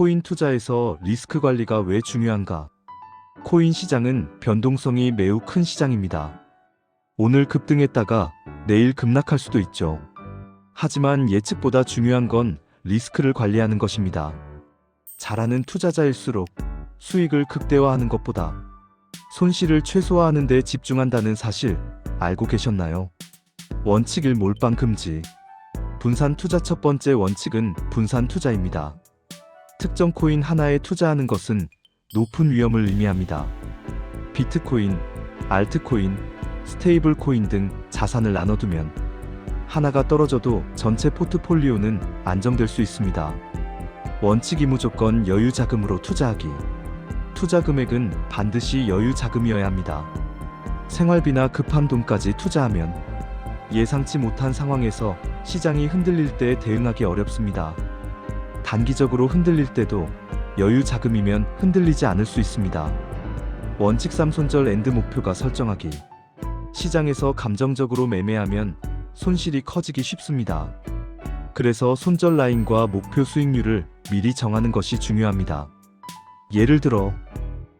코인 투자에서 리스크 관리가 왜 중요한가? 코인 시장은 변동성이 매우 큰 시장입니다. 오늘 급등했다가 내일 급락할 수도 있죠. 하지만 예측보다 중요한 건 리스크를 관리하는 것입니다. 잘하는 투자자일수록 수익을 극대화하는 것보다 손실을 최소화하는 데 집중한다는 사실 알고 계셨나요? 원칙 1 몰빵 금지. 분산 투자 첫 번째 원칙은 분산 투자입니다. 특정 코인 하나에 투자하는 것은 높은 위험을 의미합니다. 비트코인, 알트코인, 스테이블 코인 등 자산을 나눠두면 하나가 떨어져도 전체 포트폴리오는 안정될 수 있습니다. 원칙이 무조건 여유 자금으로 투자하기. 투자 금액은 반드시 여유 자금이어야 합니다. 생활비나 급한 돈까지 투자하면 예상치 못한 상황에서 시장이 흔들릴 때 대응하기 어렵습니다. 단기적으로 흔들릴 때도 여유 자금이면 흔들리지 않을 수 있습니다. 원칙 3 손절 엔드 목표가 설정하기. 시장에서 감정적으로 매매하면 손실이 커지기 쉽습니다. 그래서 손절 라인과 목표 수익률을 미리 정하는 것이 중요합니다. 예를 들어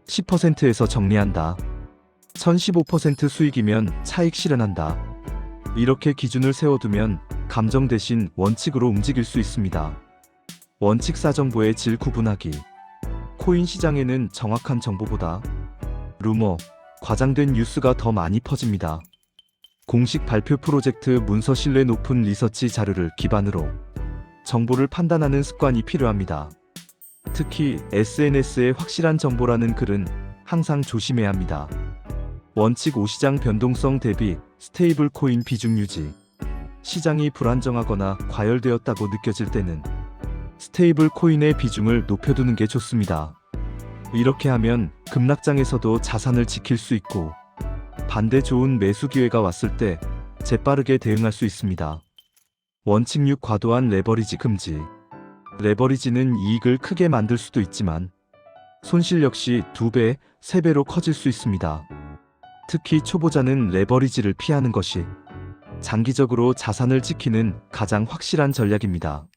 10%에서 정리한다. 1015% 수익이면 차익 실현한다. 이렇게 기준을 세워두면 감정 대신 원칙으로 움직일 수 있습니다. 원칙 4정보의 질 구분하기. 코인 시장에는 정확한 정보보다 루머, 과장된 뉴스가 더 많이 퍼집니다. 공식 발표 프로젝트 문서 신뢰 높은 리서치 자료를 기반으로 정보를 판단하는 습관이 필요합니다. 특히 SNS의 확실한 정보라는 글은 항상 조심해야 합니다. 원칙 5시장 변동성 대비 스테이블 코인 비중 유지. 시장이 불안정하거나 과열되었다고 느껴질 때는 스테이블 코인의 비중을 높여두는 게 좋습니다. 이렇게 하면 급락장에서도 자산을 지킬 수 있고 반대 좋은 매수 기회가 왔을 때 재빠르게 대응할 수 있습니다. 원칙 6 과도한 레버리지 금지. 레버리지는 이익을 크게 만들 수도 있지만 손실 역시 2배, 3배로 커질 수 있습니다. 특히 초보자는 레버리지를 피하는 것이 장기적으로 자산을 지키는 가장 확실한 전략입니다.